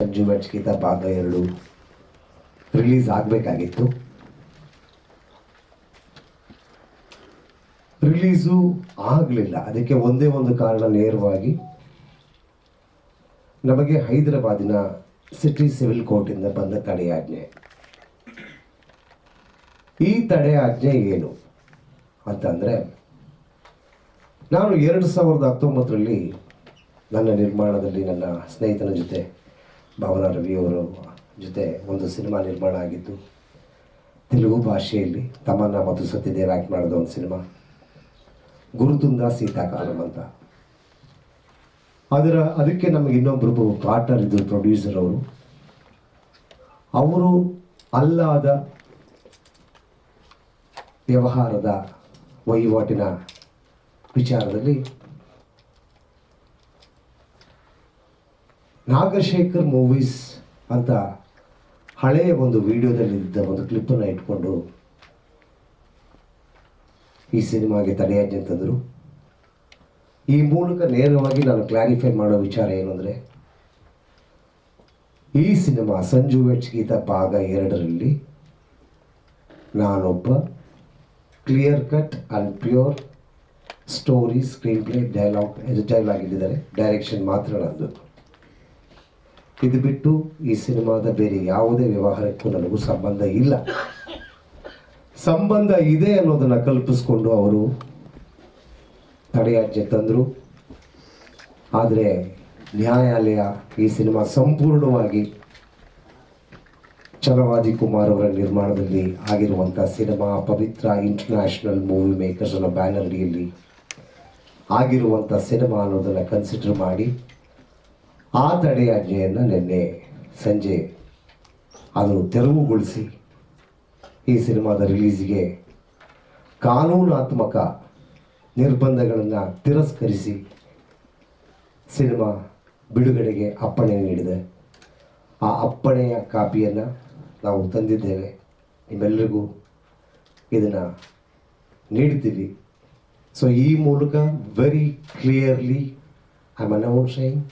ಸಂಜು ಮೆಚ್ಕಿತ ಭಾಗ ಎರಡು ರಿಲೀಸ್ ಆಗಬೇಕಾಗಿತ್ತು. ರಿಲೀಸು ಆಗಲಿಲ್ಲ. ಅದಕ್ಕೆ ಒಂದೇ ಒಂದು ಕಾರಣ ನೇರವಾಗಿ ನಮಗೆ ಹೈದರಾಬಾದಿನ ಸಿಟಿ ಸಿವಿಲ್ ಕೋರ್ಟಿಂದ ಬಂದ ತಡೆಯಾಜ್ಞೆ ಈ ತಡೆಯಾಜ್ಞೆ ಏನು ಅಂತಂದರೆ ನಾನು ಎರಡು ಸಾವಿರದ ಹತ್ತೊಂಬತ್ತರಲ್ಲಿ ನನ್ನ ನಿರ್ಮಾಣದಲ್ಲಿ ನನ್ನ ಸ್ನೇಹಿತನ ಜೊತೆ ಭಾವನಾ ರವಿಯವರ ಜೊತೆ ಒಂದು ಸಿನಿಮಾ ನಿರ್ಮಾಣ ಆಗಿತ್ತು ತೆಲುಗು ಭಾಷೆಯಲ್ಲಿ ತಮನ್ನ ಮತ್ತು ಸತ್ಯದೇವ್ ಆಕ್ಟ್ ಮಾಡಿದ ಒಂದು ಸಿನಿಮಾ ಗುರುತುಂದ ಸೀತಾಕಾಲಂ ಅಂತ. ಅದರ, ಅದಕ್ಕೆ ನಮಗೆ ಇನ್ನೊಬ್ಬರು ಪಾರ್ಟ್ನರ್ ಇದ್ದರು ಪ್ರೊಡ್ಯೂಸರ್ ಅವರು. ಅವರು ಅಲ್ಲಾದ ವ್ಯವಹಾರದ ವಹಿವಾಟಿನ ವಿಚಾರದಲ್ಲಿ ನಾಗಶೇಖರ್ ಮೂವೀಸ್ ಅಂತ ಹಳೆಯ ಒಂದು ವಿಡಿಯೋದಲ್ಲಿದ್ದ ಒಂದು ಕ್ಲಿಪ್ಪನ್ನು ಇಟ್ಕೊಂಡು ಈ ಸಿನಿಮಾಗೆ ತಡೆಯಾಜ್ಞೆ ತಂದರು ಈ ಮೂಲಕ ನೇರವಾಗಿ ನಾನು ಕ್ಲಾರಿಫೈ ಮಾಡೋ ವಿಚಾರ ಏನು ಅಂದರೆ, ಈ ಸಿನಿಮಾ ಸಂಜು ವೆಚ್ ಗೀತ ಭಾಗ ಎರಡರಲ್ಲಿ ನಾನೊಬ್ಬ clear cut and pure story screen play dialogue dialogue ಆಗಿದ್ದಿದ್ದಾರೆ direction ಮಾತ್ರ ನಂದು. ಇದು ಬಿಟ್ಟು ಈ ಸಿನಿಮಾದ ಬೇರೆ ಯಾವುದೇ ವ್ಯವಹಾರಕ್ಕೂ ನನಗೂ ಸಂಬಂಧ ಇಲ್ಲ. ಸಂಬಂಧ ಇದೆ ಅನ್ನೋದನ್ನು ಕಲ್ಪಿಸ್ಕೊಂಡು ಅವರು ತಡೆಯಾಜ್ಞೆ ತಂದರು. ಆದರೆ ನ್ಯಾಯಾಲಯ ಈ ಸಿನಿಮಾ ಸಂಪೂರ್ಣವಾಗಿ ಚಲವಾದಿ ಕುಮಾರ್ ಅವರ ನಿರ್ಮಾಣದಲ್ಲಿ ಆಗಿರುವಂಥ cinema Pavitra international movie makers ಅನ್ನೋ ಬ್ಯಾನರ್ ಅಡಿಯಲ್ಲಿ ಆಗಿರುವಂಥ ಸಿನಿಮಾ ಅನ್ನೋದನ್ನು ಕನ್ಸಿಡರ್ ಮಾಡಿ ಆ ತಡೆಯಾಜ್ಞೆಯನ್ನು ನಿನ್ನೆ ಸಂಜೆ ಅದನ್ನು ತೆರವುಗೊಳಿಸಿ ಈ ಸಿನಿಮಾದ ರಿಲೀಸಿಗೆ ಕಾನೂನಾತ್ಮಕ ನಿರ್ಬಂಧಗಳನ್ನು ತಿರಸ್ಕರಿಸಿ ಸಿನಿಮಾ ಬಿಡುಗಡೆಗೆ ಅಪ್ಪಣೆ ನೀಡಿದೆ. ಆ ಅಪ್ಪಣೆಯ ಕಾಪಿಯನ್ನು ನಾವು ತಂದಿದ್ದೇವೆ. ನಿಮ್ಮೆಲ್ಲರಿಗೂ ಇದನ್ನು ನೀಡ್ತೀವಿ ಸೊ ಈ ಮೂಲಕ very clearly I am announcing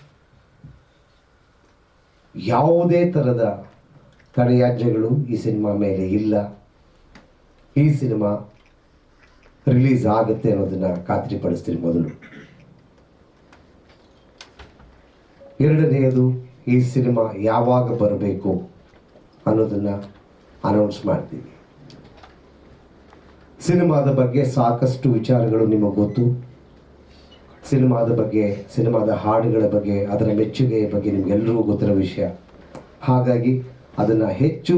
ಯಾವುದೇ ಥರದ ತಡೆಯಾಜ್ಞೆಗಳು ಈ ಸಿನಿಮಾ ಮೇಲೆ ಇಲ್ಲ. ಈ ಸಿನಿಮಾ ರಿಲೀಸ್ ಆಗುತ್ತೆ ಅನ್ನೋದನ್ನ ಖಾತ್ರಿಪಡಿಸ್ತೀನಿ ಮೊದಲು. ಎರಡನೆಯದು ಈ ಸಿನಿಮಾ ಯಾವಾಗ ಬರಬೇಕು ಅನ್ನೋದನ್ನ ಅನೌನ್ಸ್ ಮಾಡ್ತೀವಿ ಸಿನಿಮಾದ ಬಗ್ಗೆ ಸಾಕಷ್ಟು ವಿಚಾರಗಳು ನಿಮಗೆ ಗೊತ್ತು. ಸಿನಿಮಾದ ಬಗ್ಗೆ ಸಿನಿಮಾದ ಹಾಡುಗಳ ಬಗ್ಗೆ ಅದರ ಮೆಚ್ಚುಗೆಯ ಬಗ್ಗೆ ನಿಮಗೆಲ್ಲರಿಗೂ ಗೊತ್ತಿರೋ ವಿಷಯ. ಹಾಗಾಗಿ ಅದನ್ನು ಹೆಚ್ಚು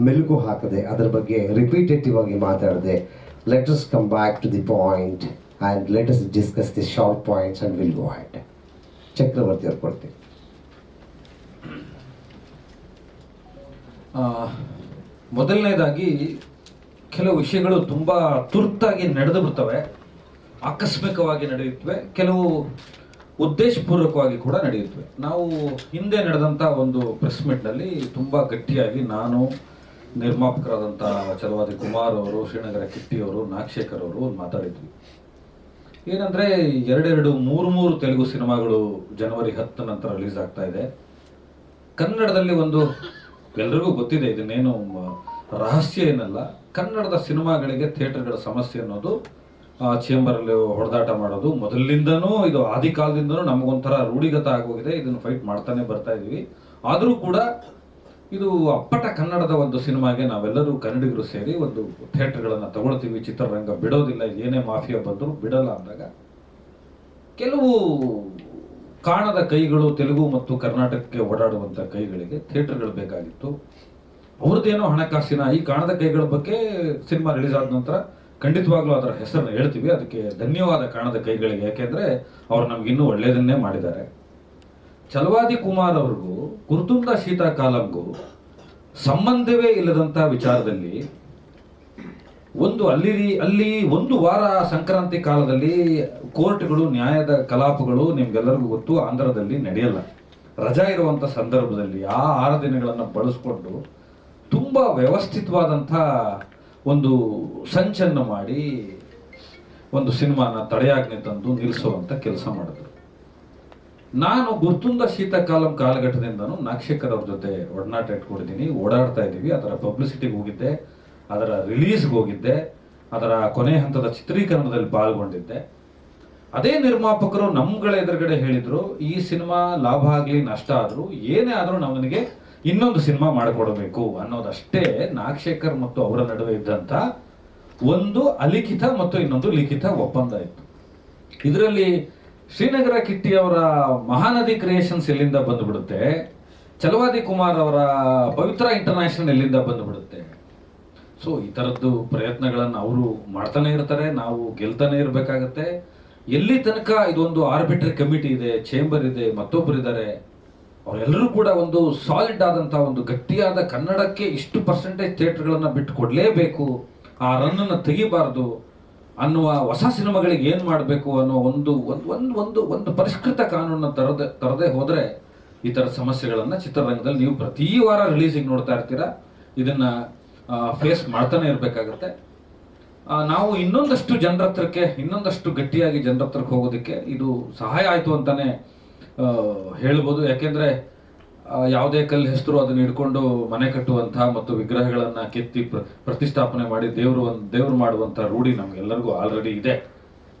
ಮೆಲುಕು ಹಾಕದೆ ಅದರ ಬಗ್ಗೆ ರಿಪೀಟೇಟಿವ್ ಆಗಿ ಮಾತಾಡದೆ let's come back to the point and let's discuss the short points and will go ahead Chakravarthi ಅವ್ರು ಕೊಡ್ತೀನಿ ಆ, ಮೊದಲನೇದಾಗಿ ಕೆಲವು ವಿಷಯಗಳು ತುಂಬ ತುರ್ತಾಗಿ ನಡೆದು ಬಿಡ್ತವೆ. ಆಕಸ್ಮಿಕವಾಗಿ ನಡೆಯುತ್ತವೆ, ಕೆಲವು ಉದ್ದೇಶಪೂರ್ವಕವಾಗಿ ಕೂಡ ನಡೆಯುತ್ತವೆ. ನಾವು ಹಿಂದೆ ನಡೆದಂಥ ಒಂದು ಪ್ರೆಸ್ ಮೀಟ್ನಲ್ಲಿ ತುಂಬ ಗಟ್ಟಿಯಾಗಿ ನಾನು ನಿರ್ಮಾಪಕರಾದಂಥ ಚಲವಾದಿ ಕುಮಾರ್ ಅವರು, ಶ್ರೀನಗರ ಕಿಟ್ಟಿ ಅವರು, ನಾಗಶೇಖರ್ ಅವರು ಮಾತಾಡಿದ್ವಿ. ಏನಂದ್ರೆ ಎರಡೆರಡು ಮೂರು ಮೂರು ತೆಲುಗು ಸಿನಿಮಾಗಳು ಜನವರಿ ಹತ್ತು ನಂತರ ರಿಲೀಸ್ ಆಗ್ತಾ ಇದೆ. ಕನ್ನಡದಲ್ಲಿ ಒಂದು ಎಲ್ರಿಗೂ ಗೊತ್ತಿದೆ, ಇದನ್ನೇನು ರಹಸ್ಯ ಏನಲ್ಲ. ಕನ್ನಡದ ಸಿನಿಮಾಗಳಿಗೆ ಥಿಯೇಟರ್ಗಳ ಸಮಸ್ಯೆ ಅನ್ನೋದು ಚೇಂಬರಲ್ಲಿ ಹೊಡೆದಾಟ ಮಾಡೋದು. ಮೊದಲಿಂದನೂ ಇದು ಆದಿ ಕಾಲದಿಂದನೂ ನಮಗೊಂಥರ ರೂಢಿಗತ ಆಗೋಗಿದೆ. ಇದನ್ನು ಫೈಟ್ ಮಾಡ್ತಾನೆ ಬರ್ತಾ ಇದೀವಿ ಆದರೂ ಕೂಡ ಇದು ಅಪ್ಪಟ ಕನ್ನಡದ ಒಂದು ಸಿನಿಮಾಗೆ ನಾವೆಲ್ಲರೂ ಕನ್ನಡಿಗರು ಸೇರಿ ಒಂದು ಥಿಯೇಟರ್ಗಳನ್ನು ತಗೊಳ್ತೀವಿ. ಚಿತ್ರರಂಗ ಬಿಡೋದಿಲ್ಲ. ಏನೇ ಮಾಫಿಯಾ ಬಂದರೂ ಬಿಡಲ್ಲ ಅಂದಾಗ ಕೆಲವು ಕಾಣದ ಕೈಗಳು ತೆಲುಗು ಮತ್ತು ಕರ್ನಾಟಕಕ್ಕೆ ಓಡಾಡುವಂಥ ಕೈಗಳಿಗೆ ಥಿಯೇಟರ್ಗಳು ಬೇಕಾಗಿತ್ತು. ಅವ್ರದ್ದೇನೋ ಹಣಕಾಸಿನ ಈ ಕಾಣದ ಕೈಗಳ ಬಗ್ಗೆ ಸಿನಿಮಾ ರಿಲೀಸ್ ಆದ ನಂತರ ಖಂಡಿತವಾಗ್ಲೂ ಅದರ ಹೆಸರನ್ನು ಹೇಳ್ತೀವಿ. ಅದಕ್ಕೆ ಧನ್ಯವಾದ ಕಾಣದ ಕೈಗಳಿಗೆ. ಯಾಕೆಂದ್ರೆ ಅವ್ರು ನಮ್ಗಿನ್ನೂ ಒಳ್ಳೆಯದನ್ನೇ ಮಾಡಿದ್ದಾರೆ. ಚಲವಾದಿ ಕುಮಾರ್ ಅವ್ರಿಗೂ ಕುರ್ತುಂದ ಶೀತಾಕಾಲಂಗೂ ಸಂಬಂಧವೇ ಇಲ್ಲದಂಥ ವಿಚಾರದಲ್ಲಿ ಒಂದು ಅಲ್ಲಿ ಅಲ್ಲಿ ಒಂದು ವಾರ ಸಂಕ್ರಾಂತಿ ಕಾಲದಲ್ಲಿ ಕೋರ್ಟ್ಗಳು, ನ್ಯಾಯದ ಕಲಾಪಗಳು ನಿಮ್ಗೆಲ್ಲರಿಗೂ ಗೊತ್ತು, ಆಂಧ್ರದಲ್ಲಿ ನಡೆಯಲ್ಲ. ರಜಾ ಇರುವಂತ ಸಂದರ್ಭದಲ್ಲಿ ಆ ಆರು ದಿನಗಳನ್ನು ಬಳಸ್ಕೊಂಡು ತುಂಬಾ ವ್ಯವಸ್ಥಿತವಾದಂಥ ಒಂದು ಸಂಚನ್ನು ಮಾಡಿ ಒಂದು ಸಿನಿಮಾನ ತಡೆಯಾಜ್ಞೆ ತಂದು ನಿಲ್ಲಿಸುವಂತ ಕೆಲಸ ಮಾಡಿದ್ರು. ನಾನು ಗುರ್ತುಂದ ಶೀತಕಾಲಂ ಕಾಲಘಟ್ಟದಿಂದನೂ ನಾಗಶೇಖರ್ ಅವ್ರ ಜೊತೆ ಒಡನಾಟ ಇಟ್ಕೊಂಡಿದ್ದೀನಿ, ಓಡಾಡ್ತಾ ಇದ್ದೀವಿ, ಅದರ ಪಬ್ಲಿಸಿಟಿಗೆ ಹೋಗಿದ್ದೆ, ಅದರ ರಿಲೀಸ್ಗೆ ಹೋಗಿದ್ದೆ, ಅದರ ಕೊನೆ ಹಂತದ ಚಿತ್ರೀಕರಣದಲ್ಲಿ ಪಾಲ್ಗೊಂಡಿದ್ದೆ. ಅದೇ ನಿರ್ಮಾಪಕರು ನಮ್ಗಳ ಎದುರುಗಡೆ ಹೇಳಿದ್ರು, ಈ ಸಿನಿಮಾ ಲಾಭ ಆಗಲಿ ನಷ್ಟ ಆದ್ರೂ ಏನೇ ಆದ್ರೂ ನಮಗೆ ಇನ್ನೊಂದು ಸಿನಿಮಾ ಮಾಡಿಕೊಡಬೇಕು ಅನ್ನೋದಷ್ಟೇ ನಾಗಶೇಖರ್ ಮತ್ತು ಅವರ ನಡುವೆ ಇದ್ದಂತ ಒಂದು ಅಲಿಖಿತ ಮತ್ತು ಇನ್ನೊಂದು ಲಿಖಿತ ಒಪ್ಪಂದ ಇತ್ತು. ಇದರಲ್ಲಿ ಶ್ರೀನಗರ ಕಿಟ್ಟಿ ಅವರ ಮಹಾನದಿ ಕ್ರಿಯೇಷನ್ಸ್ ಎಲ್ಲಿಂದ ಬಂದ್ಬಿಡುತ್ತೆ ಚಲವಾದಿ ಕುಮಾರ್ ಅವರ ಪವಿತ್ರ ಇಂಟರ್ನ್ಯಾಷನಲ್ ಎಲ್ಲಿಂದ ಬಂದ್ಬಿಡುತ್ತೆ. ಸೊ ಈ ಥರದ್ದು ಪ್ರಯತ್ನಗಳನ್ನು ಅವರು ಮಾಡ್ತಾನೆ ಇರ್ತಾರೆ, ನಾವು ಗೆಲ್ತಾನೆ ಇರಬೇಕಾಗತ್ತೆ. ಎಲ್ಲಿ ತನಕ ಇದೊಂದು ಆರ್ಬಿಟ್ರಿ ಕಮಿಟಿ ಇದೆ ಚೇಂಬರ್ ಇದೆ ಮತ್ತೊಬ್ಬರು ಇದ್ದಾರೆ ಅವರೆಲ್ಲರೂ ಕೂಡ ಒಂದು ಸಾಲಿಡ್ ಆದಂತಹ ಒಂದು ಗಟ್ಟಿಯಾದ ಕನ್ನಡಕ್ಕೆ ಇಷ್ಟು ಪರ್ಸೆಂಟೇಜ್ ಥಿಯೇಟರ್ಗಳನ್ನು ಬಿಟ್ಟು ಕೊಡಲೇಬೇಕು, ಆ ರನ್ನನ್ನು ತೆಗಿಬಾರ್ದು ಅನ್ನುವ ಹೊಸ ಸಿನಿಮಾಗಳಿಗೆ ಏನು ಮಾಡಬೇಕು ಅನ್ನೋ ಒಂದು ಒಂದು ಒಂದು ಒಂದು ಪರಿಷ್ಕೃತ ಕಾನೂನನ್ನು ತರದೆ, ತರದೇ ಹೋದರೆ ಈ ಥರ ಸಮಸ್ಯೆಗಳನ್ನು ಚಿತ್ರರಂಗದಲ್ಲಿ ನೀವು ಪ್ರತಿ ವಾರ ರಿಲೀಸಿಗೆ ನೋಡ್ತಾ ಇರ್ತೀರಾ. ಇದನ್ನ ಫೇಸ್ ಮಾಡ್ತಾನೆ ಇರಬೇಕಾಗತ್ತೆ. ನಾವು ಇನ್ನೊಂದಷ್ಟು ಜನರ ಹತ್ರಕ್ಕೆ, ಇನ್ನೊಂದಷ್ಟು ಗಟ್ಟಿಯಾಗಿ ಜನರ ಹತ್ರಕ್ಕೆ ಹೋಗೋದಕ್ಕೆ ಇದು ಸಹಾಯ ಆಯಿತು ಅಂತಾನೆ ಹೇಳ್ಬೋದು. ಯಾಕೆಂದ್ರೆ ಯಾವುದೇ ಕಲ್ಲು ಹೆಸರು ಅದನ್ನ ಹಿಡ್ಕೊಂಡು ಮನೆ ಕಟ್ಟುವಂತಹ ಮತ್ತು ವಿಗ್ರಹಗಳನ್ನ ಕೆತ್ತಿ ಪ್ರ- ಪ್ರತಿಷ್ಠಾಪನೆ ಮಾಡಿ ದೇವರು ಒಂದು, ದೇವ್ರು ಮಾಡುವಂತ ರೂಢಿ ನಮ್ಗೆಲ್ಲರಿಗೂ ಆಲ್ರೆಡಿ ಇದೆ.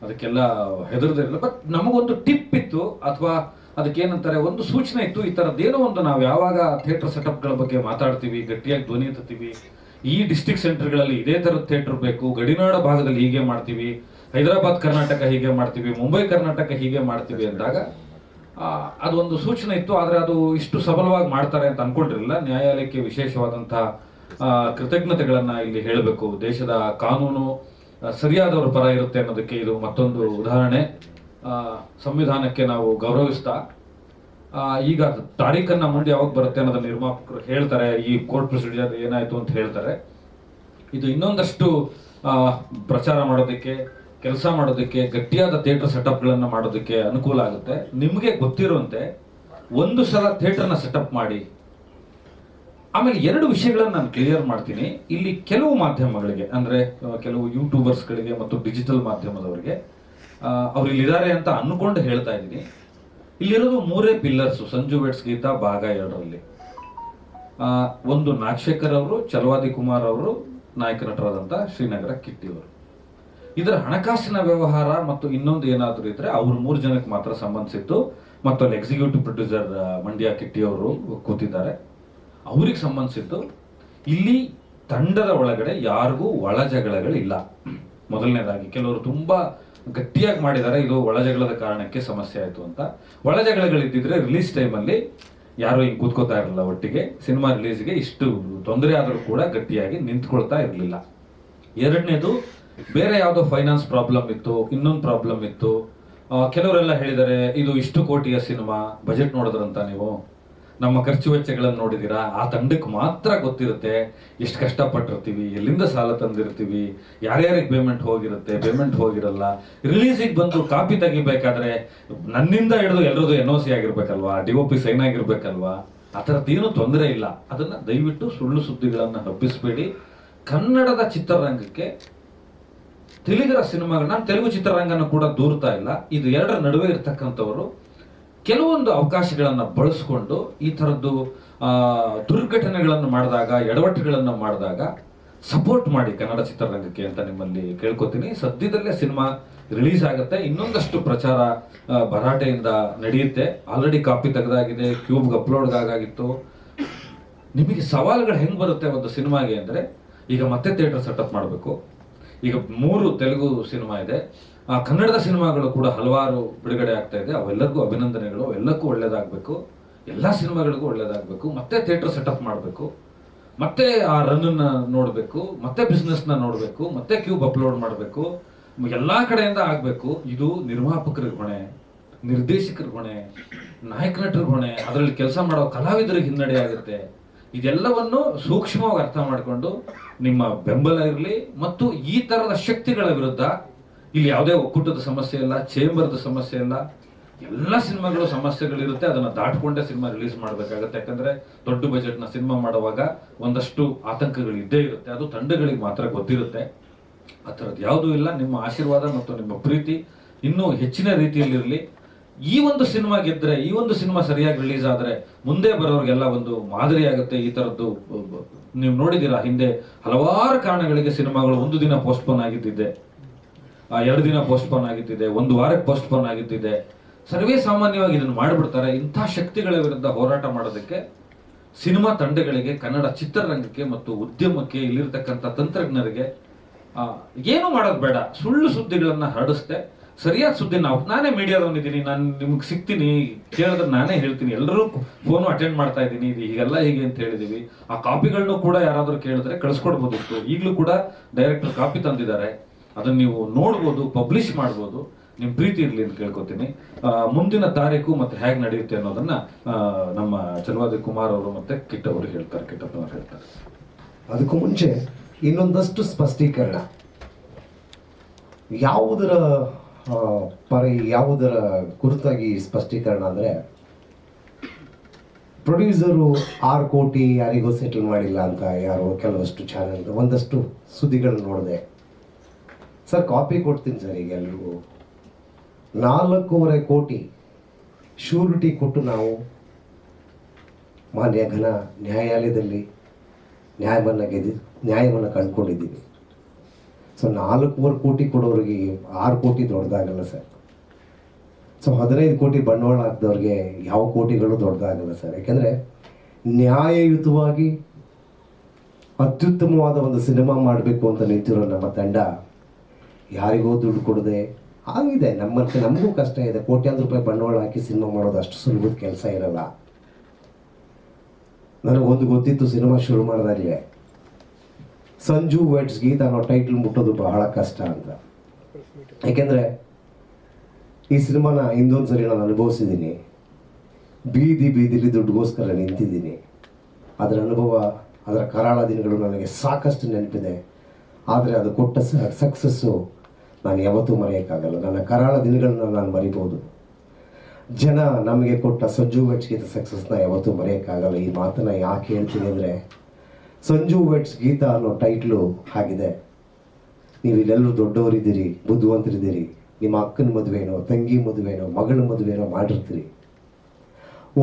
ಅದಕ್ಕೆಲ್ಲ ಹೆದರದಿರಲಿಲ್ಲ ಬಟ್ ನಮಗೊಂದು ಟಿಪ್ ಇತ್ತು, ಅಥವಾ ಅದಕ್ಕೇನಂತಾರೆ, ಒಂದು ಸೂಚನೆ ಇತ್ತು. ಈ ಥರದ್ದೇನೋ ಒಂದು ನಾವು ಯಾವಾಗ ಥಿಯೇಟರ್ ಸೆಟಪ್ಗಳ ಬಗ್ಗೆ ಮಾತಾಡ್ತೀವಿ, ಗಟ್ಟಿಯಾಗಿ ಧ್ವನಿ ಎತ್ತೀವಿ ಈ ಡಿಸ್ಟಿಕ್ ಸೆಂಟರ್ಗಳಲ್ಲಿ ಇದೇ ಥರದ ಥಿಯೇಟರ್ ಬೇಕು, ಗಡಿನಾಡ ಭಾಗದಲ್ಲಿ ಹೀಗೆ ಮಾಡ್ತೀವಿ, ಹೈದರಾಬಾದ್ ಕರ್ನಾಟಕ ಹೀಗೆ ಮಾಡ್ತೀವಿ, ಮುಂಬೈ ಕರ್ನಾಟಕ ಹೀಗೆ ಮಾಡ್ತೀವಿ ಅಂದಾಗ ಅದೊಂದು ಸೂಚನೆ ಇತ್ತು, ಆದರೆ ಅದು ಇಷ್ಟು ಸಬಲವಾಗಿ ಮಾಡ್ತಾರೆ ಅಂತ ಅನ್ಕೊಂಡಿರಲಿಲ್ಲ. ನ್ಯಾಯಾಲಯಕ್ಕೆ ವಿಶೇಷವಾದಂತಹ ಕೃತಜ್ಞತೆಗಳನ್ನು ಇಲ್ಲಿ ಹೇಳಬೇಕು. ದೇಶದ ಕಾನೂನು ಸರಿಯಾದವರ ಪರ ಇರುತ್ತೆ ಅನ್ನೋದಕ್ಕೆ ಇದು ಮತ್ತೊಂದು ಉದಾಹರಣೆ. ಸಂವಿಧಾನಕ್ಕೆ ನಾವು ಗೌರವಿಸ್ತಾ ಈಗ ತಾರೀಖನ್ನ ಮುಂದೆ ಯಾವಾಗ ಬರುತ್ತೆ ಅನ್ನೋದನ್ನ ನಿರ್ಮಾಪಕರು ಹೇಳ್ತಾರೆ. ಈ ಕೋರ್ಟ್ ಪ್ರೊಸೀಜರ್ ಏನಾಯ್ತು ಅಂತ ಹೇಳ್ತಾರೆ. ಇದು ಇನ್ನೊಂದಷ್ಟು ಪ್ರಚಾರ ಮಾಡೋದಕ್ಕೆ ಕೆಲಸ ಮಾಡೋದಕ್ಕೆ, ಗಟ್ಟಿಯಾದ ಥಿಯೇಟರ್ ಸೆಟಪ್ಗಳನ್ನು ಮಾಡೋದಕ್ಕೆ ಅನುಕೂಲ ಆಗುತ್ತೆ. ನಿಮಗೆ ಗೊತ್ತಿರುವಂತೆ, ಒಂದು ಸಲ ಥಿಯೇಟರ್ನ ಸೆಟಪ್ ಮಾಡಿ, ಆಮೇಲೆ ಎರಡು ವಿಷಯಗಳನ್ನು ನಾನು ಕ್ಲಿಯರ್ ಮಾಡ್ತೀನಿ. ಇಲ್ಲಿ ಕೆಲವು ಮಾಧ್ಯಮಗಳಿಗೆ, ಅಂದ್ರೆ ಕೆಲವು ಯೂಟ್ಯೂಬರ್ಸ್ಗಳಿಗೆ ಮತ್ತು ಡಿಜಿಟಲ್ ಮಾಧ್ಯಮದವರಿಗೆ ಅವ್ರು ಇಲ್ಲಿದ್ದಾರೆ ಅಂತ ಅಂದ್ಕೊಂಡು ಹೇಳ್ತಾ ಇದ್ದೀನಿ. ಇಲ್ಲಿರೋದು ಮೂರೇ ಪಿಲ್ಲರ್ಸ್ ಸಂಜು ವೆಟ್ಸ್ ಗೀತಾ ಭಾಗ ಎರಡರಲ್ಲಿ. ಒಂದು ನಾಗಶೇಖರ್ ಅವರು ಚಲವಾದಿ ಕುಮಾರ್ ಅವರು, ನಾಯಕ ನಟರಾದಂಥ ಶ್ರೀನಗರ ಕಿಟ್ಟಿ ಅವರು. ಇದರ ಹಣಕಾಸಿನ ವ್ಯವಹಾರ ಮತ್ತು ಇನ್ನೊಂದು ಏನಾದರೂ ಇದ್ರೆ ಅವ್ರು ಮೂರು ಜನಕ್ಕೆ ಮಾತ್ರ ಸಂಬಂಧಿಸಿತ್ತು ಮತ್ತು ಅಲ್ಲಿ ಎಕ್ಸಿಕ್ಯೂಟಿವ್ ಪ್ರೊಡ್ಯೂಸರ್ ಮಂಡ್ಯ ಕಿಟ್ಟಿ ಅವರು ಕೂತಿದ್ದಾರೆ. ಅವ್ರಿಗೆ ಸಂಬಂಧಿಸಿದ್ದು ಇಲ್ಲಿ ತಂಡದ ಒಳಗಡೆ ಯಾರಿಗೂ ಒಳ ಜಗಳಗಳಿಲ್ಲ. ಮೊದಲನೇದಾಗಿ ಕೆಲವರು ತುಂಬಾ ಗಟ್ಟಿಯಾಗಿ ಮಾಡಿದ್ದಾರೆ. ಇದು ಒಳ ಜಗಳದ ಕಾರಣಕ್ಕೆ ಸಮಸ್ಯೆ ಆಯಿತು ಅಂತ. ಒಳ ಜಗಳಗಳಿದ್ದಿದ್ರೆ ರಿಲೀಸ್ ಟೈಮಲ್ಲಿ ಯಾರು ಹಿಂಗೆ ಕೂತ್ಕೋತಾ ಇರಲಿಲ್ಲ ಒಟ್ಟಿಗೆ. ಸಿನಿಮಾ ರಿಲೀಸ್ಗೆ ಇಷ್ಟು ತೊಂದರೆ ಆದರೂ ಕೂಡ ಗಟ್ಟಿಯಾಗಿ ನಿಂತ್ಕೊಳ್ತಾ ಇರಲಿಲ್ಲ. ಎರಡನೇದು ಬೇರೆ ಯಾವುದೋ ಫೈನಾನ್ಸ್ ಪ್ರಾಬ್ಲಮ್ ಇತ್ತು, ಇನ್ನೊಂದು ಪ್ರಾಬ್ಲಮ್ ಇತ್ತು. ಕೆಲವರೆಲ್ಲ ಹೇಳಿದ್ದಾರೆ ಇದು ಇಷ್ಟು ಕೋಟಿಯ ಸಿನಿಮಾ ಬಜೆಟ್ ನೋಡಿದ್ರಂತ ನೀವು? ನಮ್ಮ ಖರ್ಚು ವೆಚ್ಚಗಳನ್ನು ನೋಡಿದಿರಾ? ಆ ತಂಡಕ್ಕೆ ಮಾತ್ರ ಗೊತ್ತಿರುತ್ತೆ, ಎಷ್ಟು ಕಷ್ಟಪಟ್ಟಿರ್ತೀವಿ, ಎಲ್ಲಿಂದ ಸಾಲ ತಂದಿರ್ತೀವಿ, ಯಾರ್ಯಾರಿಗೆ ಪೇಮೆಂಟ್ ಹೋಗಿರುತ್ತೆ ಪೇಮೆಂಟ್ ಹೋಗಿರಲ್ಲ. ರಿಲೀಸಿಗೆ ಬಂದು ಕಾಪಿ ತೆಗಿಬೇಕಾದ್ರೆ, ನನ್ನಿಂದ ಹಿಡಿದು ಎಲ್ಲರದು ಎನ್ ಒ ಸಿ ಆಗಿರ್ಬೇಕಲ್ವಾ ಡಿ ಒ ಪಿ ಸೈನ್ ಆಗಿರ್ಬೇಕಲ್ವಾ? ಆ ಥರದ್ದೇನು ತೊಂದರೆ ಇಲ್ಲ. ಅದನ್ನು ದಯವಿಟ್ಟು ಸುಳ್ಳು ಸುದ್ದಿಗಳನ್ನು ಹಬ್ಬಿಸಬೇಡಿ. ಕನ್ನಡದ ಚಿತ್ರರಂಗಕ್ಕೆ ತೆಲುಗರ ಸಿನಿಮಾಗಳನ್ನ ನಾನು ತೆಲುಗು ಚಿತ್ರರಂಗನ ಕೂಡ ದೂರ್ತಾ ಇಲ್ಲ. ಇದು ಎರಡರ ನಡುವೆ ಇರ್ತಕ್ಕಂಥವರು. ಕೆಲವೊಂದು ಅವಕಾಶಗಳನ್ನ ಬಳಸ್ಕೊಂಡು ಈ ಥರದ್ದು ದುರ್ಘಟನೆಗಳನ್ನು ಮಾಡಿದಾಗ, ಎಡವಟ್ಟುಗಳನ್ನು ಮಾಡಿದಾಗ ಸಪೋರ್ಟ್ ಮಾಡಿ ಕನ್ನಡ ಚಿತ್ರರಂಗಕ್ಕೆ ಅಂತ ನಿಮ್ಮಲ್ಲಿ ಕೇಳ್ಕೊತೀನಿ. ಸದ್ಯದಲ್ಲೇ ಸಿನಿಮಾ ರಿಲೀಸ್ ಆಗುತ್ತೆ. ಇನ್ನೊಂದಷ್ಟು ಪ್ರಚಾರ ಭರಾಟೆಯಿಂದ ನಡೆಯುತ್ತೆ. ಆಲ್ರೆಡಿ ಕಾಪಿ ತೆಗೆದಾಗಿದೆ ಕ್ಯೂಬ್ಗೆ ಅಪ್ಲೋಡ್ ಆಗಾಗಿತ್ತು. ನಿಮಗೆ ಸವಾಲುಗಳು ಹೆಂಗೆ ಬರುತ್ತೆ ಒಂದು ಸಿನಿಮಾಗೆ ಅಂದ್ರೆ, ಈಗ ಮತ್ತೆ ಥಿಯೇಟರ್ ಸೆಟಪ್ ಮಾಡಬೇಕು. ಈಗ ಮೂರು ತೆಲುಗು ಸಿನಿಮಾ ಇದೆ. ಆ ಕನ್ನಡದ ಸಿನಿಮಾಗಳು ಕೂಡ ಹಲವಾರು ಬಿಡುಗಡೆ ಆಗ್ತಾ ಇದೆ. ಅವೆಲ್ಲರಿಗೂ ಅಭಿನಂದನೆಗಳು. ಅವೆಲ್ಲಕ್ಕೂ ಒಳ್ಳೇದಾಗಬೇಕು. ಎಲ್ಲ ಸಿನಿಮಾಗಳಿಗೂ ಒಳ್ಳೇದಾಗಬೇಕು. ಮತ್ತೆ ಥಿಯೇಟರ್ ಸೆಟಪ್ ಮಾಡಬೇಕು. ಮತ್ತೆ ಆ ರನ್ನ ನೋಡಬೇಕು. ಮತ್ತೆ ಬಿಸ್ನೆಸ್ನ ನೋಡಬೇಕು. ಮತ್ತೆ ಕ್ಯೂಬ್ ಅಪ್ಲೋಡ್ ಮಾಡಬೇಕು. ಎಲ್ಲ ಕಡೆಯಿಂದ ಆಗಬೇಕು. ಇದು ನಿರ್ಮಾಪಕರ ಹೊಣೆ, ನಿರ್ದೇಶಕರ ಹೊಣೆ ನಾಯಕ ನಟರ ಹೊಣೆ. ಅದರಲ್ಲಿ ಕೆಲಸ ಮಾಡೋ ಕಲಾವಿದರಿಗೆ ಹಿನ್ನಡೆ ಇದೆಲ್ಲವನ್ನು ಸೂಕ್ಷ್ಮವಾಗಿ ಅರ್ಥ ಮಾಡಿಕೊಂಡು ನಿಮ್ಮ ಬೆಂಬಲ ಇರಲಿ ಮತ್ತು ಈ ತರದ ಶಕ್ತಿಗಳ ವಿರುದ್ಧ ಇಲ್ಲಿ ಯಾವುದೇ ಒಕ್ಕೂಟದ ಸಮಸ್ಯೆ ಇಲ್ಲ, ಚೇಂಬರ್ದ ಸಮಸ್ಯೆ ಇಲ್ಲ, ಎಲ್ಲ ಸಿನಿಮಾಗಳು ಸಮಸ್ಯೆಗಳಿರುತ್ತೆ, ಅದನ್ನ ದಾಟ್ಕೊಂಡೇ ಸಿನಿಮಾ ರಿಲೀಸ್ ಮಾಡಬೇಕಾಗುತ್ತೆ. ಯಾಕಂದ್ರೆ ದೊಡ್ಡ ಬಜೆಟ್ನ ಸಿನಿಮಾ ಮಾಡುವಾಗ ಒಂದಷ್ಟು ಆತಂಕಗಳು ಇದ್ದೇ ಇರುತ್ತೆ. ಅದು ತಂಡಗಳಿಗೆ ಮಾತ್ರ ಗೊತ್ತಿರುತ್ತೆ. ಆ ಥರದ್ದು ಯಾವುದೂ ಇಲ್ಲ. ನಿಮ್ಮ ಆಶೀರ್ವಾದ ಮತ್ತು ನಿಮ್ಮ ಪ್ರೀತಿ ಇನ್ನೂ ಹೆಚ್ಚಿನ ರೀತಿಯಲ್ಲಿರಲಿ. ಈ ಒಂದು ಸಿನಿಮಾ ಗೆದ್ರೆ, ಈ ಒಂದು ಸಿನಿಮಾ ಸರಿಯಾಗಿ ರಿಲೀಸ್ ಆದ್ರೆ ಮುಂದೆ ಬರೋರಿಗೆಲ್ಲ ಒಂದು ಮಾದರಿ ಆಗುತ್ತೆ. ಈ ಬ- ನೀವು ನೋಡಿದ್ದೀರಾ? ಹಿಂದೆ ಹಲವಾರು ಕಾರಣಗಳಿಗೆ ಸಿನಿಮಾಗಳು ಒಂದು ದಿನ ಪೋಸ್ಟ್ಪೋನ್ ಆಗಿದ್ದಿದೆ. ಎರಡು ದಿನ ಪೋಸ್ಟ್ಪೋನ್ ಆಗಿದ್ದಿದೆ, ಒಂದು ವಾರಕ್ಕೆ ಪೋಸ್ಟ್ಪೋನ್ ಆಗಿದ್ದಿದೆ. ಸರ್ವೇ ಸಾಮಾನ್ಯವಾಗಿ ಇದನ್ನು ಮಾಡಿಬಿಡ್ತಾರೆ. ಇಂಥ ಶಕ್ತಿಗಳ ವಿರುದ್ಧ ಹೋರಾಟ ಮಾಡೋದಕ್ಕೆ ಸಿನಿಮಾ ತಂಡಗಳಿಗೆ, ಕನ್ನಡ ಚಿತ್ರರಂಗಕ್ಕೆ ಮತ್ತು ಉದ್ಯಮಕ್ಕೆ ಇಲ್ಲಿರ್ತಕ್ಕಂಥ ತಂತ್ರಜ್ಞರಿಗೆ ಏನು ಮಾಡೋದು ಬೇಡ. ಸುಳ್ಳು ಸುದ್ದಿಗಳನ್ನು ಹರಡಿಸ್ದೆ ಸರಿಯಾದ ಸುದ್ದಿ ನಾವು ನಾನೇ ಮೀಡಿಯಾದವನಿದ್ದೀನಿ ನಾನು ನಿಮ್ಗೆ ಸಿಗ್ತೀನಿ, ಕೇಳಿದ್ರೆ ನಾನೇ ಹೇಳ್ತೀನಿ. ಎಲ್ಲರೂ ಫೋನು ಅಟೆಂಡ್ ಮಾಡ್ತಾ ಇದ್ದೀನಿ, ಇದು ಹೀಗೆಲ್ಲ ಹೀಗೆ ಅಂತ ಹೇಳಿದೀವಿ. ಆ ಕಾಪಿಗಳನ್ನು ಕೂಡ ಯಾರಾದರೂ ಕೇಳಿದ್ರೆ ಕಳಿಸ್ಕೊಡ್ಬೋದಿತ್ತು ಈಗಲೂ ಕೂಡ ಡೈರೆಕ್ಟರ್ ಕಾಪಿ ತಂದಿದ್ದಾರೆ. ಅದನ್ನ ನೀವು ನೋಡ್ಬೋದು ಪಬ್ಲಿಷ್ ಮಾಡ್ಬೋದು. ನಿಮ್ಮ ಪ್ರೀತಿ ಇರಲಿ ಅಂತ ಕೇಳ್ಕೊತೀನಿ. ಮುಂದಿನ ತಾರೀಕು ಮತ್ತೆ ಹೇಗೆ ನಡೆಯುತ್ತೆ ಅನ್ನೋದನ್ನ ನಮ್ಮ ಚಲವಾದಿ ಕುಮಾರ್ ಅವರು ಮತ್ತೆ ಕಿಟ್ ಅವರು ಹೇಳ್ತಾರೆ, ಕಿಟ್ಟಪ್ಪನವ್ರು ಹೇಳ್ತಾರೆ. ಅದಕ್ಕೂ ಮುಂಚೆ ಇನ್ನೊಂದಷ್ಟು ಸ್ಪಷ್ಟೀಕರಣ. ಯಾವುದರ ಪರಿ ಯಾವುದರ ಕುರಿತಾಗಿ ಸ್ಪಷ್ಟೀಕರಣ ಅಂದರೆ, ಪ್ರೊಡ್ಯೂಸರು ಆರು ಕೋಟಿ ಯಾರಿಗೂ ಸೆಟಲ್ ಮಾಡಿಲ್ಲ ಅಂತ ಯಾರು ಕೆಲವಷ್ಟು ಚಾನೆಲ್ ಒಂದಷ್ಟು ಸುದ್ದಿಗಳನ್ನ ನೋಡಿದೆ. ಸರ್ ಕಾಪಿ ಕೊಡ್ತೀನಿ ಸರ್ ಈಗ ಎಲ್ರಿಗೂ. ನಾಲ್ಕೂವರೆ ಕೋಟಿ ಶ್ಯೂರಿಟಿ ಕೊಟ್ಟು ನಾವು ಮಾನ್ಯ ಘನ ನ್ಯಾಯಾಲಯದಲ್ಲಿ ನ್ಯಾಯವನ್ನು ಗೆದ್ದು, ನ್ಯಾಯವನ್ನು ಕಂಡುಕೊಂಡಿದ್ದೀವಿ. ಸೊ ನಾಲ್ಕೂವರೆ ಕೋಟಿ ಕೊಡೋರಿಗೆ ಆರು ಕೋಟಿ ದೊಡ್ಡದಾಗಲ್ಲ ಸರ್ ಸೊ ಹದಿನೈದು ಕೋಟಿ ಬಂಡವಾಳ ಹಾಕಿದವ್ರಿಗೆ ಯಾವ ಕೋಟಿಗಳು ದೊಡ್ಡದಾಗಲ್ಲ ಸರ್ ಯಾಕೆಂದರೆ ನ್ಯಾಯಯುತವಾಗಿ ಅತ್ಯುತ್ತಮವಾದ ಒಂದು ಸಿನಿಮಾ ಮಾಡಬೇಕು ಅಂತ ನಿಂತಿರೋ ನಮ್ಮ ತಂಡ ಯಾರಿಗೋ ದುಡ್ಡು ಕೊಡದೆ ಆಗಿದೆ. ನಮ್ಮ ನಮಗೂ ಕಷ್ಟ ಇದೆ. ಕೋಟ್ಯಾಂತರ ರೂಪಾಯಿ ಬಂಡವಾಳ ಹಾಕಿ ಸಿನಿಮಾ ಮಾಡೋದು ಅಷ್ಟು ಸುಲಭದ ಕೆಲಸ ಇರಲ್ಲ. ನನಗೊಂದು ಗೊತ್ತಿತ್ತು ಸಿನಿಮಾ ಶುರು ಮಾಡಿದಾಗಲೇ. ಸಂಜು ವೆಟ್ಸ್ ಗೀತ ಅನ್ನೋ ಟೈಟಲ್ ಮುಟ್ಟೋದು ಬಹಳ ಕಷ್ಟ ಅಂತ. ಯಾಕೆಂದ್ರೆ ಈ ಸಿನಿಮಾನ ಇನ್ನೊಂದು ಸರಿ ನಾನು ಅನುಭವಿಸಿದ್ದೀನಿ. ಬೀದಿ ಬೀದಿಲಿ ದುಡ್ಡುಗೋಸ್ಕರ ನಿಂತಿದ್ದೀನಿ. ಅದರ ಅನುಭವ, ಅದರ ಕರಾಳ ದಿನಗಳು ನನಗೆ ಸಾಕಷ್ಟು ನೆನಪಿದೆ. ಆದರೆ ಅದು ಕೊಟ್ಟ ಸಕ್ಸಸ್ಸು ನಾನು ಯಾವತ್ತೂ ಮರೆಯೋಕ್ಕಾಗಲ್ಲ. ನನ್ನ ಕರಾಳ ದಿನಗಳನ್ನ ನಾನು ಮರಿಬೋದು. ಜನ ನಮಗೆ ಕೊಟ್ಟ ಸಜ್ಜು ವೆಟ್ಸ್ ಗೀತ ಸಕ್ಸಸ್ನ ಯಾವತ್ತೂ ಮರೆಯೋಕ್ಕಾಗಲ್ಲ. ಈ ಮಾತನ್ನ ಯಾಕೆ ಹೇಳ್ತೀನಿ ಅಂದರೆ ಸಂಜು ವೆಟ್ಸ್ ಗೀತಾ ಅನ್ನೋ ಟೈಟ್ಲು ಆಗಿದೆ ನೀವು ಇಲ್ಲೆಲ್ಲರೂ ದೊಡ್ಡವರಿದ್ದೀರಿ, ಬುದ್ಧಿವಂತರಿದ್ದೀರಿ, ನಿಮ್ಮ ಅಕ್ಕನ ಮದುವೆನೋ ತಂಗಿ ಮದುವೆನೋ ಮಗಳ ಮದುವೆನೋ ಮಾಡಿರ್ತೀರಿ.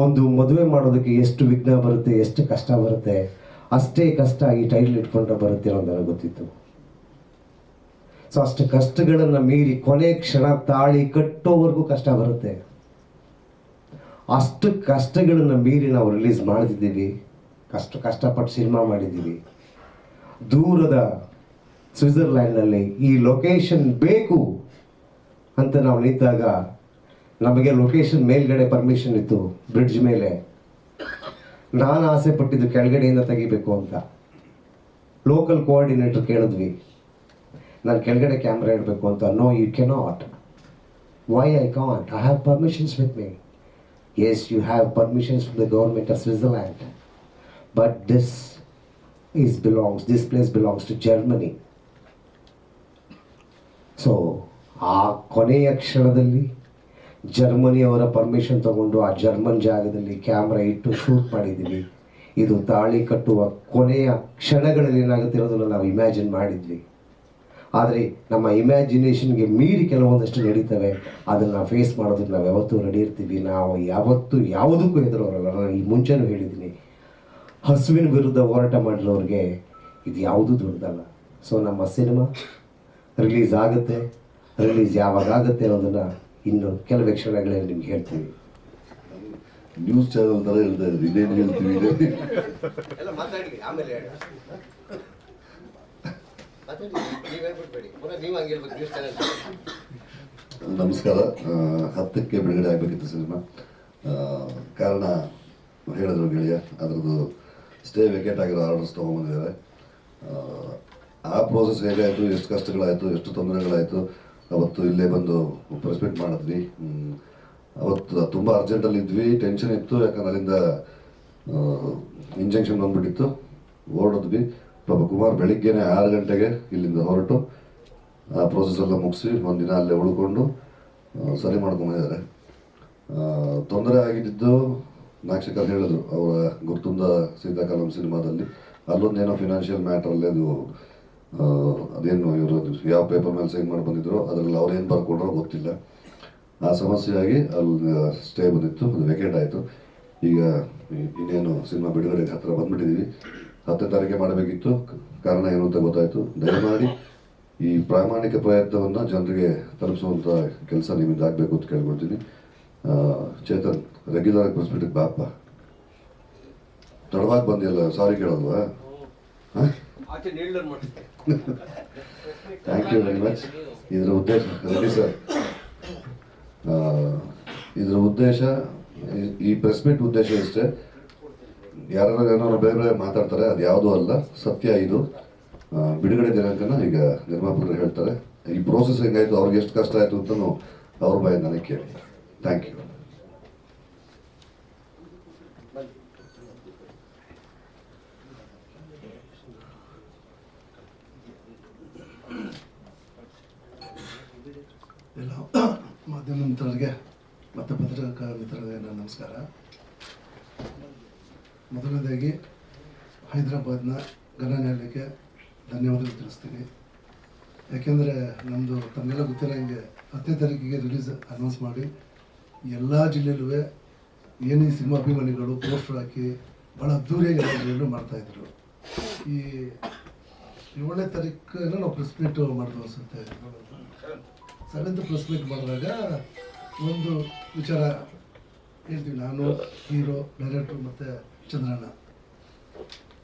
ಒಂದು ಮದುವೆ ಮಾಡೋದಕ್ಕೆ ಎಷ್ಟು ವಿಘ್ನ ಬರುತ್ತೆ, ಎಷ್ಟು ಕಷ್ಟ ಬರುತ್ತೆ, ಅಷ್ಟೇ ಕಷ್ಟ ಈ ಟೈಟ್ಲ್ ಇಟ್ಕೊಂಡ್ರೆ ಬರುತ್ತೆ ಅನ್ನೋದು ನನಗೆ ಗೊತ್ತಿತ್ತು. ಸೊ ಅಷ್ಟು ಕಷ್ಟಗಳನ್ನು ಮೀರಿ ಕೊನೆ ಕ್ಷಣ ತಾಳಿ ಕಟ್ಟೋವರೆಗೂ ಕಷ್ಟ ಬರುತ್ತೆ. ಅಷ್ಟು ಕಷ್ಟಗಳನ್ನು ಮೀರಿ ನಾವು ರಿಲೀಸ್ ಮಾಡ್ತಿದ್ದೀವಿ. ಕಷ್ಟ ಕಷ್ಟಪಟ್ಟು ಸಿನಿಮಾ ಮಾಡಿದ್ದೀವಿ. ದೂರದ ಸ್ವಿಟ್ಜರ್ಲ್ಯಾಂಡ್ನಲ್ಲಿ ಈ ಲೊಕೇಶನ್ ಬೇಕು ಅಂತ ನಾವು ನಿಂತಾಗ ನಮಗೆ ಲೊಕೇಶನ್ ಮೇಲ್ಗಡೆ ಪರ್ಮಿಷನ್ ಇತ್ತು ಬ್ರಿಡ್ಜ್ ಮೇಲೆ. ನಾನು ಆಸೆ ಪಟ್ಟಿದ್ದು ಕೆಳಗಡೆಯಿಂದ ತೆಗಿಬೇಕು ಅಂತ. ಲೋಕಲ್ ಕೋಆರ್ಡಿನೇಟರ್ ಕೇಳಿದ್ವಿ. ನಾನು ಕೆಳಗಡೆ ಕ್ಯಾಮ್ರಾ ಇಡಬೇಕು ಅಂತ. No you cannot why I can't I have permissions with me yes you have permissions from the government of Switzerland but this is belongs this place belongs to Germany so ಆ ಕೊನೆಯ ಕ್ಷಣದಲ್ಲಿ ಜರ್ಮನಿಯವರ permission ತಗೊಂಡು ಆ German ಜಾಗದಲ್ಲಿ camera ಇಟ್ಟು shoot ಮಾಡಿದ್ವಿ. ಇದು ತಾಳಿ ಕಟ್ಟುವ ಕೊನೆಯ ಕ್ಷಣಗಳಲ್ಲಿ ಏನಾಗುತ್ತೆ ಅನ್ನೋದನ್ನು ನಾವು ಇಮ್ಯಾಜಿನ್ ಮಾಡಿದ್ವಿ. ಆದರೆ ನಮ್ಮ ಇಮ್ಯಾಜಿನೇಷನ್ಗೆ ಮೀರಿ ಕೆಲವೊಂದಷ್ಟು ನಡೀತವೆ. ಅದನ್ನು ಫೇಸ್ ಮಾಡೋದಕ್ಕೆ ನಾವು ಯಾವತ್ತೂ ರೆಡಿ ಇರ್ತೀವಿ. ನಾವು ಯಾವತ್ತೂ ಯಾವುದಕ್ಕೂ ಹೆದರೋರಲ್ಲ. ನಾನು ಈ ಮುಂಚೆನೂ ಹೇಳಿದ್ದೀನಿ. ಹಸುವಿನ ವಿರುದ್ಧ ಹೋರಾಟ ಮಾಡಿರೋರಿಗೆ ಇದು ಯಾವುದೂ ದೊಡ್ಡದಲ್ಲ. ಸೊ ನಮ್ಮ ಸಿನಿಮಾ ರಿಲೀಸ್ ಆಗುತ್ತೆ ರಿಲೀಸ್ ಯಾವಾಗ ಆಗುತ್ತೆ ಅನ್ನೋದನ್ನು ಇನ್ನು ಕೆಲವೇ ಕ್ಷಣಗಳಲ್ಲಿ ನಿಮ್ಗೆ ಹೇಳ್ತೀವಿ. ನ್ಯೂಸ್ ಚಾನಲ್ ಥರ ಇದೇನು ಹೇಳ್ತೀವಿ? ಇದೆ ಎಲ್ಲ ಮಾತಾಡಿ ಆಮೇಲೆ ನೀವು ಹಂಗೆ ಹೇಳ್ಬೇಕು ನ್ಯೂಸ್ ಚಾನಲ್ ನಮಸ್ಕಾರ. ಹತ್ತಕ್ಕೆ ಬಿಡುಗಡೆ ಆಗಬೇಕಿತ್ತು ಸಿನಿಮಾ. ಕಾರಣ ಹೇಳಿದ್ರು ಗೆಳೆಯ ಅದರದ್ದು ಸ್ಟೇ ವಿಕೆಟ್ ಆಗಿರೋ ಆರ್ಡರ್ಸ್ ತೊಗೊಂಬಂದಿದ್ದಾರೆ ಆ, ಪ್ರೋಸೆಸ್ ಹೇಗಾಯಿತು ಎಷ್ಟು ಕಷ್ಟಗಳಾಯಿತು ಎಷ್ಟು ತೊಂದರೆಗಳಾಯಿತು ಅವತ್ತು ಇಲ್ಲೇ ಬಂದು ಪ್ರೆಸ್ ಮೀಟ್ ಮಾಡಿದ್ವಿ. ಅವತ್ತು ತುಂಬ ಅರ್ಜೆಂಟಲ್ಲಿ ಇದ್ವಿ ಟೆನ್ಷನ್ ಇತ್ತು ಯಾಕಂದ್ರೆ ಅಲ್ಲಿಂದ ಇಂಜೆಕ್ಷನ್ ಬಂದ್ಬಿಟ್ಟಿತ್ತು. ಓಡಿದ್ವಿ. ಪಾಪ ಕುಮಾರ್ ಬೆಳಿಗ್ಗೆನೆ ಆರು ಗಂಟೆಗೆ ಇಲ್ಲಿಂದ ಹೊರಟು. ಆ ಪ್ರೋಸೆಸ್ ಎಲ್ಲ ಮುಗಿಸಿ ಒಂದಿನ ಅಲ್ಲೇ ಉಳ್ಕೊಂಡು ಸರಿ ಮಾಡ್ಕೊಂಡಿದ್ದಾರೆ ತೊಂದರೆ ಆಗಿದ್ದು ನಾಕ್ಷಕರ್ ಹೇಳಿದ್ರು, ಅವರ ಗುರ್ತುಂದ ಸೀತಾಕಾಲಂ ಸಿನಿಮಾದಲ್ಲಿ. ಅಲ್ಲೊಂದೇನೋ ಫಿನಾನ್ಷಿಯಲ್ ಮ್ಯಾಟ್ರಲ್ಲಿ ಅದು ಅದೇನು ಇವರು ಯಾವ ಪೇಪರ್ ಮೇಲೆ ಸೈನ್ ಮಾಡಿ ಬಂದಿದ್ರು ಅದರಲ್ಲಿ ಅವ್ರು ಏನು ಬರ್ಕೊಂಡ್ರೋ ಗೊತ್ತಿಲ್ಲ. ಆ ಸಮಸ್ಯೆಯಾಗಿ ಅಲ್ಲಿ ಸ್ಟೇ ಬಂದಿತ್ತು, ಅದು ವೆಕೇಟ್ ಆಯಿತು. ಈಗ ಇನ್ನೇನು ಸಿನಿಮಾ ಬಿಡುಗಡೆಗೆ ಹತ್ತಿರ ಬಂದ್ಬಿಟ್ಟಿದ್ದೀವಿ ಹತ್ತನೇ ತಾರೀಕೆ ಮಾಡಬೇಕಿತ್ತು, ಕಾರಣ ಏನು ಅಂತ ಗೊತ್ತಾಯಿತು. ದಯಮಾಡಿ ಈ ಪ್ರಾಮಾಣಿಕ ಪ್ರಯತ್ನವನ್ನು ಜನರಿಗೆ ತಲುಪಿಸುವಂಥ ಕೆಲಸ ನಿಮ್ಮಿಂದ ಆಗಬೇಕು ಅಂತ ಕೇಳ್ಕೊಳ್ತೀನಿ. ಚೇತನ್. ರೆಗ್ಯುಲರ್ ಆಗಿ ಬಾಪ್ಪ. ಬಾಪ ತಡವಾಗಿ ಬಂದಿಲ್ಲ ಸಾರಿ ಕೇಳಲ್ವಾ? ಹಾಂ? ಥ್ಯಾಂಕ್ ಯು ವೆರಿ ಮಚ್ ಇದರ ಉದ್ದೇಶ ರೆಡಿ ಸರ್ ಇದರ ಉದ್ದೇಶ ಈ- ಪ್ರೆಸ್ ಮೀಟ್ ಉದ್ದೇಶ ಇಷ್ಟೇ. ಯಾರು ಏನಾದ್ರು ಬೇರೆ ಬೇರೆ ಮಾತಾಡ್ತಾರೆ ಅದು ಯಾವುದೂ ಅಲ್ಲ ಸತ್ಯ ಇದು. ಬಿಡುಗಡೆ ದಿನಾಂಕನ ಈಗ ನಿರ್ಮಾಪಕರು ಹೇಳ್ತಾರೆ. ಈ ಪ್ರೋಸೆಸ್ ಹೆಂಗಾಯ್ತು ಅವ್ರಿಗೆ ಎಷ್ಟು ಕಷ್ಟ ಆಯಿತು ಅಂತಲೂ ಅವ್ರ ಬಾಯಿ ನನಗೆ ಕೇಳಿ. ಥ್ಯಾಂಕ್ ಯು ಎಲ್ಲ ಮಾಧ್ಯಮ ಮಿತ್ರರಿಗೆ ಮತ್ತು ಪತ್ರಕರ್ತ ಮಿತ್ರರಿಗೆ ನನ್ನ ನಮಸ್ಕಾರ. ಮೊದಲನೇದಾಗಿ ಹೈದರಾಬಾದ್ನ ಘನ ನ್ಯಾಯಾಲಯಕ್ಕೆ ಧನ್ಯವಾದಗಳು ತಿಳಿಸ್ತೀನಿ. ಯಾಕೆಂದರೆ ನಮ್ಮದು ತಮಗೆಲ್ಲ ಹಿಂಗೆ ಹತ್ತನೇ ತಾರೀಕಿಗೆ ರಿಲೀಸ್ ಅನೌನ್ಸ್ ಮಾಡಿ ಎಲ್ಲ ಜಿಲ್ಲೆಯಲ್ಲೂ ಏನೇ ಸಿನಿಮಾ ಅಭಿಮಾನಿಗಳು ಪೋಸ್ಟರ್ ಹಾಕಿ ಭಾಳ ಅದ್ದೂರಿಯಾಗಿ ಎಲ್ಲರೂ ಮಾಡ್ತಾಯಿದ್ರು ಈ ಏಳನೇ ತಾರೀಕು ನಾವು ಪ್ರೆಸ್ ಮೀಟ್ ಮಾಡಿದ್ವು ಅನಿಸುತ್ತೆ. ಸೆವೆಂತ್ ಪ್ಲಸ್ ಮಾಡಿದಾಗ ಒಂದು ವಿಚಾರ ಹೇಳ್ತೀವಿ ನಾನು, ಹೀರೋ, ಡೈರೆಕ್ಟ್ರು ಮತ್ತು ಚಂದ್ರಣ್ಣ.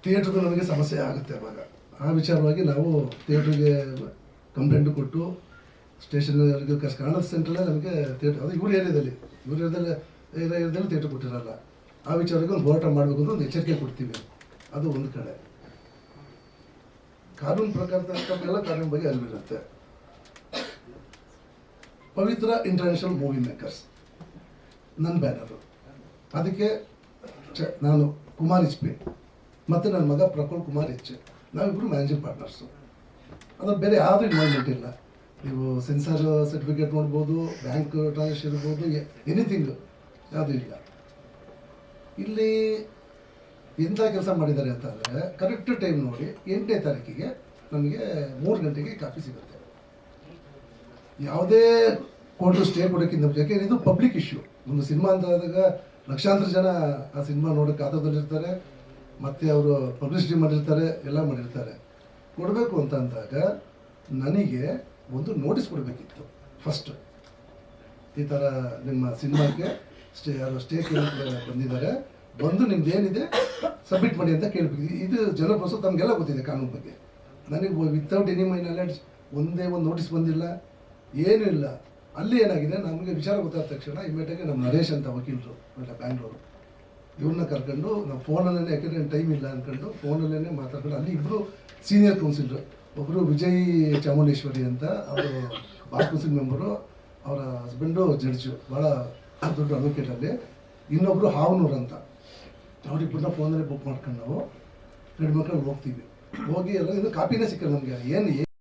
ಥಿಯೇಟ್ರದ್ದು ನಮಗೆ ಸಮಸ್ಯೆ ಆಗುತ್ತೆ ಅವಾಗ. ಆ ವಿಚಾರವಾಗಿ ನಾವು ಥಿಯೇಟ್ರಿಗೆ ಕಂಪ್ಲೇಂಟ್ ಕೊಟ್ಟು ಸ್ಟೇಷನ್ ಕನ್ನಡ ಸೆಂಟ್ರಲ್ಲೇ ನಮಗೆ ಥಿಯೇಟ್ರ್ ಅದು ಇವ್ರ ಏರಿಯಾದಲ್ಲಿ ಇವ್ರ ಏರಿಯಾದಲ್ಲಿ ಏರಿಯಾದಲ್ಲಿ ಥಿಯೇಟ್ರ್ ಕೊಟ್ಟಿರಲ್ಲ. ಆ ವಿಚಾರಕ್ಕೆ ಒಂದು ಹೋರಾಟ ಮಾಡಬೇಕು ಅಂತ ಒಂದು ಎಚ್ಚರಿಕೆ ಕೊಡ್ತೀವಿ. ಅದು ಒಂದು ಕಡೆ. ಕಾನೂನು ಪ್ರಕಾರ ತಮಗೆಲ್ಲ ಕಾನೂನು ಬಗ್ಗೆ ಅರಿವಿರುತ್ತೆ. ಪವಿತ್ರ ಇಂಟರ್ನ್ಯಾಷನಲ್ ಮೂವಿ ಮೇಕರ್ಸ್ ನನ್ನ ಬ್ಯಾನರು ಅದಕ್ಕೆ ನಾನು ಕುಮಾರ್ ಇಚ್ಪೆ ಮತ್ತು ನನ್ನ ಮಗ ಪ್ರಫುಲ್ ಕುಮಾರ್ ಇಚ್ಛೆ ನಾವಿಬ್ಬರು ಮ್ಯಾನೇಜಿಂಗ್ ಪಾರ್ಟ್ನರ್ಸು ಅದ್ರ ಬೇರೆ ಯಾವುದೂ ಇನ್ವಾಲ್ವ್ಮೆಂಟ್ ಇಲ್ಲ. ನೀವು ಸೆನ್ಸಾರ್ ಸರ್ಟಿಫಿಕೇಟ್ ನೋಡ್ಬೋದು ಬ್ಯಾಂಕ್ ಟ್ರಾನ್ಸಾಕ್ಷನ್ ಇರ್ಬೋದು ಎನಿಥಿಂಗ್ ಯಾವುದೂ ಇಲ್ಲ. ಇಲ್ಲಿ ಎಂಥ ಕೆಲಸ ಮಾಡಿದ್ದಾರೆ ಅಂತಂದರೆ ಕರೆಕ್ಟ್ ಟೈಮ್ ನೋಡಿ ಎಂಟನೇ ತಾರೀಕಿಗೆ ನಮಗೆ ಮೂರು ಗಂಟೆಗೆ ಕಾಫಿ ಸಿಗುತ್ತೆ. ಯಾವುದೇ ಕೋರ್ಟ್ ಸ್ಟೇ ಕೊಡೋಕ್ಕಿಂತ ಯಾಕೆಂದ್ರೆ ಇದು ಪಬ್ಲಿಕ್ ಇಶ್ಯೂ ಒಂದು ಸಿನಿಮಾ ಅಂತ ಆದಾಗ ಲಕ್ಷಾಂತರ ಜನ ಆ ಸಿನಿಮಾ ನೋಡೋಕೆ ಆತದಲ್ಲಿರ್ತಾರೆ ಮತ್ತು ಅವರು ಪಬ್ಲಿಸಿಟಿ ಮಾಡಿರ್ತಾರೆ, ಎಲ್ಲ ಮಾಡಿರ್ತಾರೆ. ಕೊಡಬೇಕು ಅಂತ ಅಂದಾಗ ನನಗೆ ಒಂದು ನೋಟಿಸ್ ಕೊಡಬೇಕಿತ್ತು ಫಸ್ಟ್ ಈ ಥರ ನಿಮ್ಮ ಸಿನಿಮಾಕ್ಕೆ ಸ್ಟೇ ಯಾರು ಸ್ಟೇ ಕೇಳಕ್ಕೆ ಬಂದಿದ್ದಾರೆ. ಬಂದು ನಿಮ್ದು ಏನಿದೆ ಸಬ್ಮಿಟ್ ಮಾಡಿ ಅಂತ ಕೇಳಬೇಕು ಇದು ಜನಪ್ರಸ ತಮಗೆಲ್ಲ ಗೊತ್ತಿದೆ ಕಾನೂನು ಬಗ್ಗೆ. ನನಗೆ ವಿತೌಟ್ ಎನಿ ಮೈ ನಾಲೆಡ್ಜ್ ಒಂದೇ ಒಂದು ನೋಟಿಸ್ ಬಂದಿಲ್ಲ. ಏನೂ ಇಲ್ಲ ಅಲ್ಲಿ ಏನಾಗಿದೆ? ನಮಗೆ ವಿಚಾರ ಗೊತ್ತಾದ ತಕ್ಷಣ ಇಮಿಡಿಯೇಟಾಗಿ ನಮ್ಮ ನರೇಶ್ ಅಂತ ವಕೀಲರು ಬ್ಯಾಂಗ್ಳೂರು ಇವ್ರನ್ನ ಕರ್ಕೊಂಡು ನಾವು ಫೋನಲ್ಲೇ ಯಾಕೆಂದರೆ ಟೈಮ್ ಇಲ್ಲ ಅಂದ್ಕೊಂಡು ಫೋನಲ್ಲೇ ಮಾತಾಡ್ಕೊಂಡು ಅಲ್ಲಿ ಇಬ್ಬರು ಸೀನಿಯರ್ ಕೌನ್ಸಿಲರು ಒಬ್ಬರು ವಿಜಯ್ ಚಾಮುಂಡೇಶ್ವರಿ ಅಂತ ಅವರು ಬಾರ್ ಕೌನ್ಸಿಲ್ ಮೆಂಬರು ಅವರ ಹಸ್ಬೆಂಡು ಜಡ್ಜು ಭಾಳ ದೊಡ್ಡ ಅಡ್ವೊಕೇಟಲ್ಲಿ ಇನ್ನೊಬ್ಬರು ಹಾವನೂರು ಅಂತ. ಅವ್ರಿಬ್ಬರನ್ನ ಫೋನಲ್ಲೇ ಬುಕ್ ಮಾಡ್ಕೊಂಡು ನಾವು ಗಂಡು ಮಕ್ಕಳು ಹೋಗ್ತೀವಿ. ಹೋಗಿ ಎಲ್ಲ ಇದು ಕಾಪಿನೇ ಸಿಕ್ಕಲ್ಲ ನಮಗೆ. ಏನು